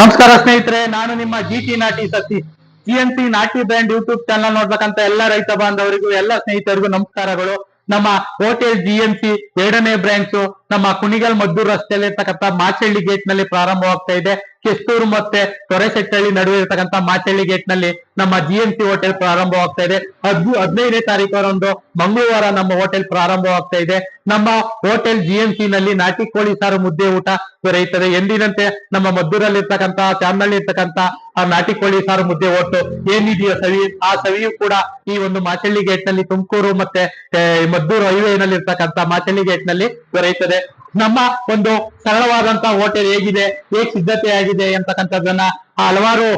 ನಮಸ್ಕಾರ ಸ್ನೇಹಿತರೆ, ನಾನು ನಿಮ್ಮ ಜಿಟಿ ನಾಟಿ ಸತಿ ಜಿ ಎನ್ ಸಿ ನಾಟಿ ಬ್ರ್ಯಾಂಡ್ ಯೂಟ್ಯೂಬ್ ಚಾನಲ್ ನೋಡ್ಬೇಕಂತ ಎಲ್ಲ ರೈತ ಬಾಂಧವರಿಗೂ, ಎಲ್ಲ ಸ್ನೇಹಿತರಿಗೂ ನಮಸ್ಕಾರಗಳು. ನಮ್ಮ ಹೋಟೆಲ್ ಸಿ ಎರಡನೇ ಬ್ರಾಂಚ್ ನಮ್ಮ ಕುಣಿಗಲ್ ಮದ್ದೂರು ರಸ್ತೆಯಲ್ಲಿ ಇರ್ತಕ್ಕಂಥ ಮಾಚಳ್ಳಿ ಗೇಟ್ನಲ್ಲಿ ಪ್ರಾರಂಭವಾಗ್ತಾ ಇದೆ. ಕೆಸ್ತೂರು ಮತ್ತೆ ತೊರೆಸೆಟ್ಟಳ್ಳಿ ನಡುವೆ ಇರತಕ್ಕಂತ ಮಾಚಳ್ಳಿ ಗೇಟ್ನಲ್ಲಿ ನಮ್ಮ ಜಿ ಎನ್ ಸಿ ಹೋಟೆಲ್ ಪ್ರಾರಂಭವಾಗ್ತಾ ಇದೆ. ಹದ್ ಹದಿನೈದನೇ ತಾರೀಕರಂದು ಮಂಗಳವಾರ ನಮ್ಮ ಹೋಟೆಲ್ ಪ್ರಾರಂಭವಾಗ್ತಾ ಇದೆ. ನಮ್ಮ ಹೋಟೆಲ್ ಜಿ ಎನ್ ಸಿ ನಲ್ಲಿ ನಾಟಿ ಕೋಳಿ ಸಾರು ಮುದ್ದೆ ಊಟ ದೊರೆಯುತ್ತದೆ. ಎಂದಿನಂತೆ ನಮ್ಮ ಮದ್ದೂರಲ್ಲಿ ಇರ್ತಕ್ಕಂತ ಚಾಮನಹಳ್ಳಿ ಇರ್ತಕ್ಕಂತ ಆ ನಾಟಿ ಕೋಳಿ ಸಾರು ಮುದ್ದೆ ಒಟ್ಟು ಏನಿದೆಯೋ ಸವಿ, ಆ ಸವಿಯು ಕೂಡ ಈ ಒಂದು ಮಾಚಳ್ಳಿ ಗೇಟ್ನಲ್ಲಿ ತುಮಕೂರು ಮತ್ತೆ ಮದ್ದೂರು ಹೈವೇ ನಲ್ಲಿ ಇರ್ತಕ್ಕಂತ ಮಾಚಳ್ಳಿ ಗೇಟ್ನಲ್ಲಿ ದೊರೆಯುತ್ತದೆ. ನಮ್ಮ ಒಂದು ಸರಳವಾದಂತ ಹೋಟೆಲ್ ಹೇಗಿದೆ, ಹೇಗ್ ಸಿದ್ಧತೆ ಆಗಿದೆ ಅಂತಕ್ಕಂಥದ್ದನ್ನ ಹಲವಾರು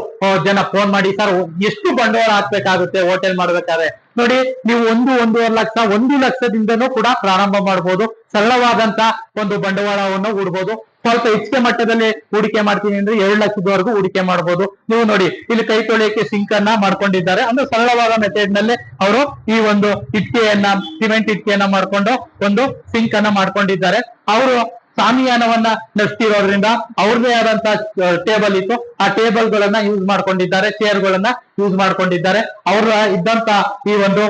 ಜನ ಫೋನ್ ಮಾಡಿ, ಸರ್, ಎಷ್ಟು ಬಂಡವಾಳ ಹಾಕ್ಬೇಕಾಗುತ್ತೆ ಹೋಟೆಲ್ ಮಾಡ್ಬೇಕಾದ್ರೆ? ನೋಡಿ, ನೀವು ಒಂದು, ಒಂದೂವರೆ ಲಕ್ಷ, ಒಂದು ಲಕ್ಷದಿಂದನೂ ಕೂಡ ಪ್ರಾರಂಭ ಮಾಡ್ಬೋದು. ಸರಳವಾದಂತ ಒಂದು ಬಂಡವಾಳವನ್ನು ಹೂಡ್ಬೋದು. ಸ್ವಲ್ಪ ಹೆಚ್ಚಿಗೆ ಮಟ್ಟದಲ್ಲಿ ಹೂಡಿಕೆ ಮಾಡ್ತೀನಿ ಅಂದ್ರೆ ಎರಡು ಲಕ್ಷದವರೆಗೂ ಹೂಡಿಕೆ ಮಾಡಬಹುದು ನೀವು ನೋಡಿ, ಇಲ್ಲಿ ಕೈ ತೊಳೆಯಕ್ಕೆ ಸಿಂಕ್ ಅನ್ನ ಮಾಡ್ಕೊಂಡಿದ್ದಾರೆ. ಅಂದ್ರೆ ಸರಳವಾದ ಮೆಥಡ್ನಲ್ಲಿ ಅವರು ಈ ಒಂದು ಇಟ್ಟಿಗೆಯನ್ನ ಸಿಮೆಂಟ್ ಇಟ್ಟಿಗೆಯನ್ನ ಮಾಡ್ಕೊಂಡು ಒಂದು ಸಿಂಕ್ ಅನ್ನ ಮಾಡ್ಕೊಂಡಿದ್ದಾರೆ. ಅವರು ಸಾಮಿಯಾನವನ್ನ ನಡೆಸ್ತಿರೋದ್ರಿಂದ ಅವ್ರದೇ ಆದಂತ ಟೇಬಲ್ ಇತ್ತು. ಆ ಟೇಬಲ್ ಗಳನ್ನ ಯೂಸ್ ಮಾಡ್ಕೊಂಡಿದ್ದಾರೆ ಚೇರ್ ಗಳನ್ನ ಯೂಸ್ ಮಾಡ್ಕೊಂಡಿದ್ದಾರೆ. ಅವರ ಇದ್ದಂತ ಈ ಒಂದು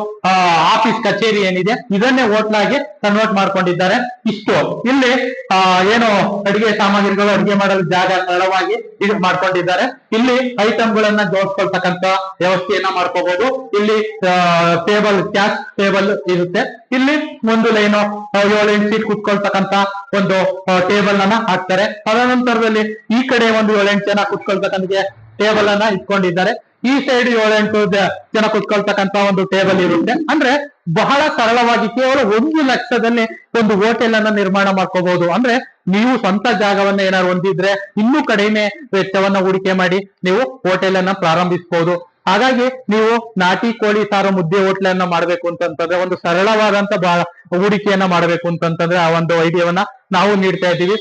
ಆಫೀಸ್ ಕಚೇರಿ ಏನಿದೆ, ಇದನ್ನೇ ಹೋಟ್ಲಾಗಿ ಕನ್ವರ್ಟ್ ಮಾಡ್ಕೊಂಡಿದ್ದಾರೆ. ಇಷ್ಟು. ಇಲ್ಲಿ ಏನು ಅಡಿಗೆ ಸಾಮಗ್ರಿಗಳು, ಅಡಿಗೆ ಮಾಡಲು ಜಾಗ ಸರಳವಾಗಿ ಇದು ಮಾಡ್ಕೊಂಡಿದ್ದಾರೆ. ಇಲ್ಲಿ ಐಟಮ್ ಗಳನ್ನ ಜೋಡಿಸ್ಕೊಳ್ತಕ್ಕಂತ ವ್ಯವಸ್ಥೆಯನ್ನ ಮಾಡ್ಕೋಬಹುದು ಇಲ್ಲಿ ಟೇಬಲ್ ಕ್ಯಾಶ್ ಟೇಬಲ್ ಇರುತ್ತೆ. ಇಲ್ಲಿ, ಒಂದು ಲೈನು ಏಳು ಎಂಟು ಸೀಟ್ ಕುತ್ಕೊಳ್ತಕ್ಕಂತ ಒಂದು ಟೇಬಲ್ ಅನ್ನ ಹಾಕ್ತಾರೆ. ತದನಂತರದಲ್ಲಿ ಈ ಕಡೆ ಒಂದು ಏಳೆಂಟು ಜನ ಕುತ್ಕೊಳ್ತಕ್ಕಂಥ ಟೇಬಲ್ ಅನ್ನ ಇಟ್ಕೊಂಡಿದ್ದಾರೆ. ಈ ಸೈಡ್ ಏಳೆಂಟು ಜನ ಕುತ್ಕೊಳ್ತಕ್ಕಂತ ಒಂದು ಟೇಬಲ್ ಇರುತ್ತೆ. ಅಂದ್ರೆ ಬಹಳ ಸರಳವಾಗಿ ಕೇವಲ ಒಂದು ಲಕ್ಷದಲ್ಲಿ ಒಂದು ಹೋಟೆಲ್ ಅನ್ನ ನಿರ್ಮಾಣ ಮಾಡ್ಕೋಬಹುದು ಅಂದ್ರೆ ನೀವು ಸ್ವಂತ ಜಾಗವನ್ನ ಏನಾದ್ರು ಹೊಂದಿದ್ರೆ ಇನ್ನೂ ಕಡಿಮೆ ವೆಚ್ಚವನ್ನ ಹೂಡಿಕೆ ಮಾಡಿ ನೀವು ಹೋಟೆಲ್ ಅನ್ನ ಪ್ರಾರಂಭಿಸಬಹುದು ಹಾಗಾಗಿ ನೀವು ನಾಟಿ ಕೋಳಿ ಸಾರು ಮುದ್ದೆ ಹೋಟ್ಲನ್ನ ಮಾಡ್ಬೇಕು ಅಂತಂತಂದ್ರೆ ಒಂದು ಸರಳವಾದಂತ ಹೂಡಿಕೆಯನ್ನ ಮಾಡ್ಬೇಕು ಅಂತಂತಂದ್ರೆ ಆ ಒಂದು ಐಡಿಯಾವನ್ನ ನಾವು ನೀಡ್ತಾ ಇದ್ದೀವಿ.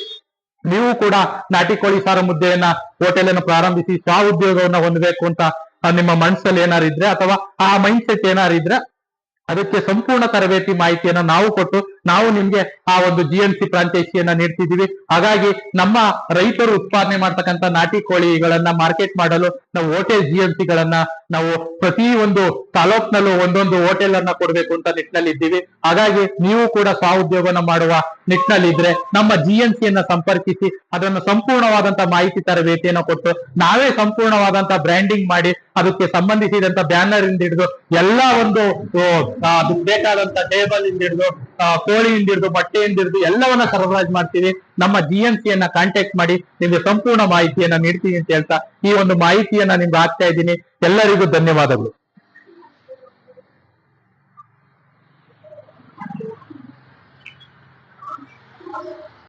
ನೀವು ಕೂಡ ನಾಟಿ ಕೋಳಿ ಸಾರು ಮುದ್ದೆಯನ್ನ ಹೋಟೆಲ್ ಅನ್ನು ಪ್ರಾರಂಭಿಸಿ ಸ್ವ ಉದ್ಯೋಗವನ್ನ ಹೊಂದಬೇಕು ಅಂತ ನಿಮ್ಮ ಮನಸ್ಸಲ್ಲಿ ಏನಾರು ಇದ್ರೆ ಅಥವಾ ಆ ಮೈಂಡ್ ಸೆಟ್ ಏನಾರು ಇದ್ರೆ ಅದಕ್ಕೆ ಸಂಪೂರ್ಣ ತರಬೇತಿ ಮಾಹಿತಿಯನ್ನ ನಾವು ಕೊಟ್ಟು ನಾವು ನಿಮ್ಗೆ ಆ ಒಂದು ಜಿ ಎಂ ಸಿ ಪ್ರಾಂತೇಶಿಯನ್ನ ನೀಡ್ತಿದೀವಿ ಹಾಗಾಗಿ ನಮ್ಮ ರೈತರು ಉತ್ಪಾದನೆ ಮಾಡ್ತಕ್ಕಂತ ನಾಟಿ ಕೋಳಿಗಳನ್ನ ಮಾರ್ಕೆಟ್ ಮಾಡಲು ನಾವು ಹೋಟೆಲ್ ಜಿ ಎಂ ಸಿಗಳನ್ನ ನಾವು ಪ್ರತಿ ಒಂದು ತಾಲೂಕ್ನಲ್ಲೂ ಒಂದೊಂದು ಹೋಟೆಲ್ ಅನ್ನ ಕೊಡ್ಬೇಕು ಅಂತ ನಿಟ್ಟಿನಲ್ಲಿ ಇದ್ದೀವಿ ಹಾಗಾಗಿ ನೀವು ಕೂಡ ಸ್ವ ಮಾಡುವ ನಿಟ್ಟಿನಲ್ಲಿ ಇದ್ರೆ ನಮ್ಮ ಜಿ ಎಂ ಸಿಯನ್ನ ಸಂಪರ್ಕಿಸಿ ಅದನ್ನು ಸಂಪೂರ್ಣವಾದಂತ ಮಾಹಿತಿ ತರಬೇತಿಯನ್ನು ಕೊಟ್ಟು ನಾವೇ ಸಂಪೂರ್ಣವಾದಂತ ಬ್ರ್ಯಾಂಡಿಂಗ್ ಮಾಡಿ ಅದಕ್ಕೆ ಸಂಬಂಧಿಸಿದಂತ ಬ್ಯಾನರ್ ಇಂದ ಹಿಡಿದು ಎಲ್ಲಾ ಒಂದು ಅದಕ್ಕೆ ಬೇಕಾದಂತ ಟೇಬಲ್ ಇಂದ ಹಿಡಿದು ಕೋಳಿಯಿಂದ ಹಿಡಿದು ಬಟ್ಟೆಯಿಂದ ಹಿಡಿದು ಎಲ್ಲವನ್ನ ಸರಬರಾಜು ಮಾಡ್ತೀವಿ. ನಮ್ಮ ಜಿ ಎಂ ಸಿಯನ್ನ ಕಾಂಟ್ಯಾಕ್ಟ್ ಮಾಡಿ ನಿಮ್ಗೆ ಸಂಪೂರ್ಣ ಮಾಹಿತಿಯನ್ನ ನೀಡ್ತೀನಿ ಅಂತ ಹೇಳ್ತಾ ಈ ಒಂದು ಮಾಹಿತಿಯನ್ನ ನಿಮ್ಗೆ ಹಾಕ್ತಾ ಇದ್ದೀನಿ. ಎಲ್ಲರಿಗೂ ಧನ್ಯವಾದಗಳು.